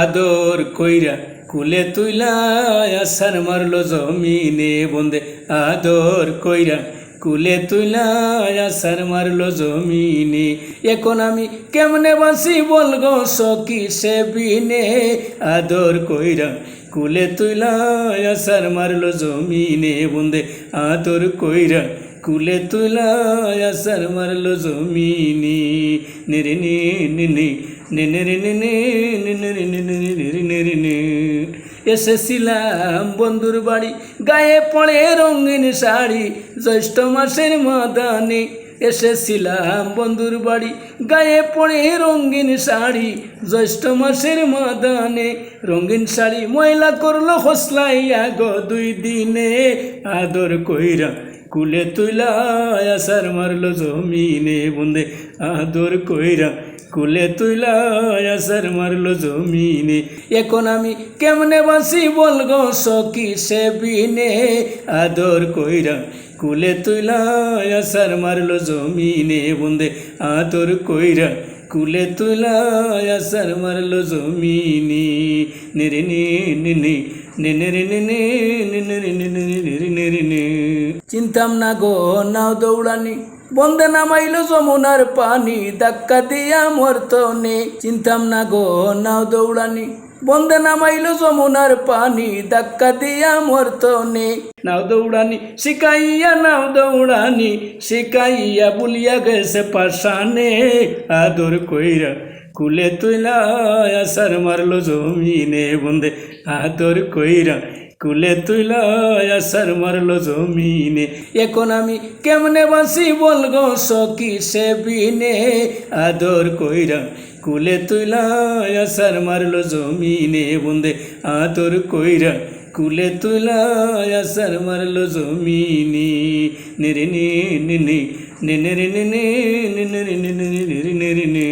আদর কইরা কুলে তুইলা আসার মারলো জমিনে বন্দে। আদর কইরা কুলে তুইলা আসার মারলো জমিনে। এখন আমি কেমনে বাসি বলগো সকি সে বিনে আদর কইরা কুলে তুইলা আসার মারলো জমিনে বন্দে। আদর কইরা কুলে তুলা আসার মারলো জমিনি। নিরে নি এসেছিলাম বন্ধুর বাড়ি গায়ে পড়ে রঙিন শাড়ি জ্যৈষ্ঠ মাসের মাদানে এসেছিলাম বন্ধুর বাড়ি গায়ে পড়ে রঙিন শাড়ি জ্যৈষ্ঠ মাসের মাদানে রঙিন শাড়ি ময়লা করল হসলাইয়া গো দুই দিনে আদর কইরা কুলে তুইলা আসার মারলো জমিনে বন্দে আদর কইরা কুলে তুইলা আসার মারলো জমিনে এখন আমি কেমনে বাসি বলগো সকি সে বিনে আদর কইরা কুলে তুইলা আসার মারলো জমিনে বন্দে আদর কইরা কুলে তুলা আসার মারলো জমিনি নিরে নে চিন্তাম না গো নাও দৌড়ানি বন্দে নামাইলো যমুনার পানি, ধাক্কা দিয়া মরতো নে। চিন্তাম না গো, নাও দৌড়ানি। বন্দে নামাইলো যমুনার পানি, ধাক্কা দিয়া মরতো নে। নাও দৌড়ানি, শিকাইয়া নাও দৌড়ানি, শিকাইয়া বুলিয়া গেছে পাশানে আদর কইরা কুলে তুইলা, আসার মারলো জমিনে বন্দে। আদর কইরা কুলে তুইলা আসার মারলো জমিনে এখন আমি কেমনে বাসি বলগো সকি সে বিনে আদর কইরা কুলে তুইলা আসার মারলো জমিনে বন্দে আদর কইরা কুলে তুলা আসার মারলো জমিনি নিরে নি নিনি নিনে রে নিনে নিনে রে নিনে রে নিরে নে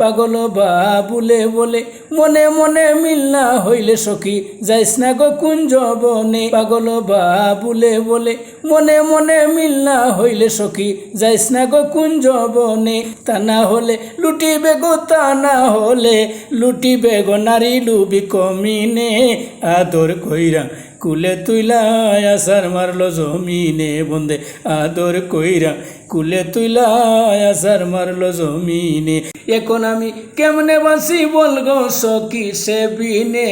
পাগল বাবুলে বলে, মনে মনে মিলনা হইলে সখী, যাইস না গো কুঞ্জ বনে পাগল বাবুলে বলে, মনে মনে মিলনা হইলে সখী, যাইস না গো কুঞ্জ বনে তা না হলে লুটি গো, তা না হলে লুটিবে গো নারী লুবি কমিনে। আদর কইরা কুলে তুইলা আসার মারলো জমিনে বন্দে আদর কইরা। কুলে তুইলা আসার মারলো জমিনে। এখন আমি কেমনে বাসি বলগো সকি সে বিনে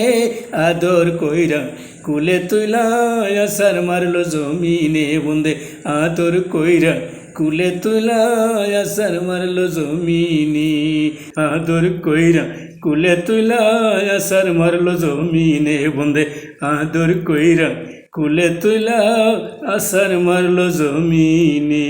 আদর কইরা। কুলে তুইলা আসার মারলো জমিনে বন্দে আদর কইরা। কুলে তুলা আসার মারলো জমিনি। আদর কইরা কুলে তুলা আসার মারলো জমিনে। বন্দে, আদর কইরা কুলে তুলা আসার মারলো জমিনে।